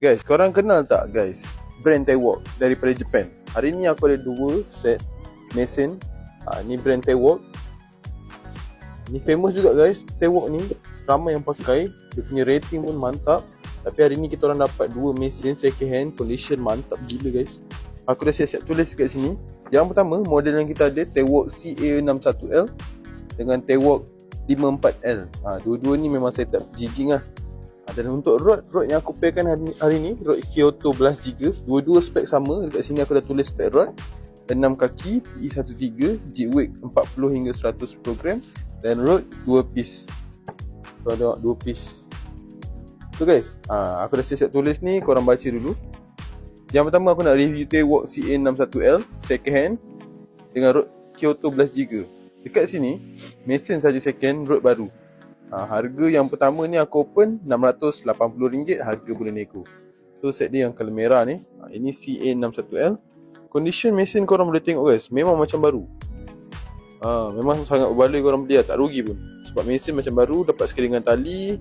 Guys, korang kenal tak guys? Brand Taewok daripada Japan. Hari ni aku ada dua set mesin. Ha, ni brand Taewok. Ni famous juga guys. Taewok ni ramai yang pakai. Dia punya rating pun mantap. Tapi hari ni kita orang dapat dua mesin second hand condition mantap gila guys. Aku dah siap-siap tulis kat sini. Yang pertama, model yang kita ada Taewok CA61L dengan Taewok 54L. Ha, dua-dua ni memang setup jigging lah. Dan untuk rod, rod yang aku pairkan hari, hari ni, rod Kyoto Blast Jigger. Dua-dua spek sama. Dekat sini aku dah tulis spek rod. 6 kaki, PE13, jig weight 40 hingga 100 kg dan rod 2 piece. Korang tengok 2 piece. So guys, ha, aku dah siap-siap tulis ni, korang baca dulu. Yang pertama aku nak review Taewok CA61L second hand dengan rod Kyoto Blast Jigger. Dekat sini, mesin saja second, rod baru. Ha, harga yang pertama ni aku open RM680, harga boleh nego. So set dia yang colour merah ni. Ha, ini CA61L. Condition mesin korang boleh tengok guys, memang macam baru. Ha, memang sangat berbaloi korang beli tak rugi pun. Sebab mesin macam baru, dapat sekali dengan tali,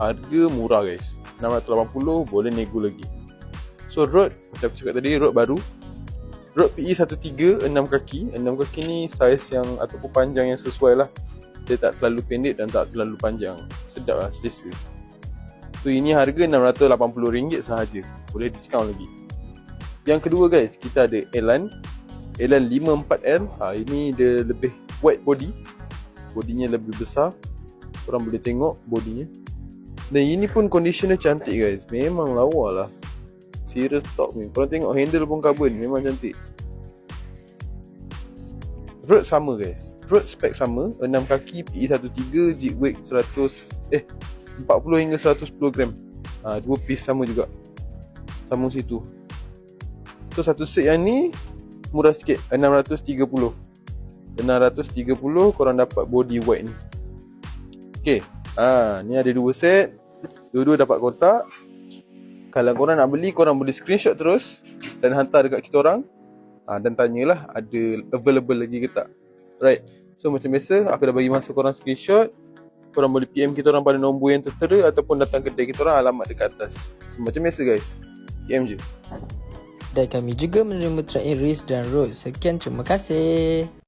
harga murah guys. 680 boleh nego lagi. So rod, macam aku cakap tadi, rod baru. Rod PE 13, 6 kaki. 6 kaki ni saiz yang ataupun panjang yang sesuai lah. Dia tak terlalu pendek dan tak terlalu panjang. Sedap lah, selesa. So ini harga RM680 sahaja. Boleh diskaun lagi. Yang kedua guys, kita ada Elan. Elan 54L. Ha, ini dia lebih wide body. Bodinya lebih besar. Korang boleh tengok bodinya. Dan ini pun condition cantik guys. Memang lawa lah. Serious top ni. Korang tengok handle pun carbon. Memang cantik. Rod sama guys. Rod spek sama. 6 kaki PE13 jig weight 100 eh 40 hingga 110 gram. Ha, dua piece sama juga. Sama situ. So satu set yang ni murah sikit 630. 630 korang dapat body white ni. Okay. Ha, ni ada dua set. Dua-dua dapat kotak. Kalau korang nak beli, korang boleh screenshot terus dan hantar dekat kita orang. Ha, dan tanyalah ada available lagi ke tak. Right. So macam biasa, aku dah bagi masa korang screenshot. Korang boleh PM kita orang pada nombor yang tertera ataupun datang kedai kita orang alamat dekat atas. Macam biasa guys. PM je. Dan kami juga menerima track Riz dan Road. Sekian terima kasih.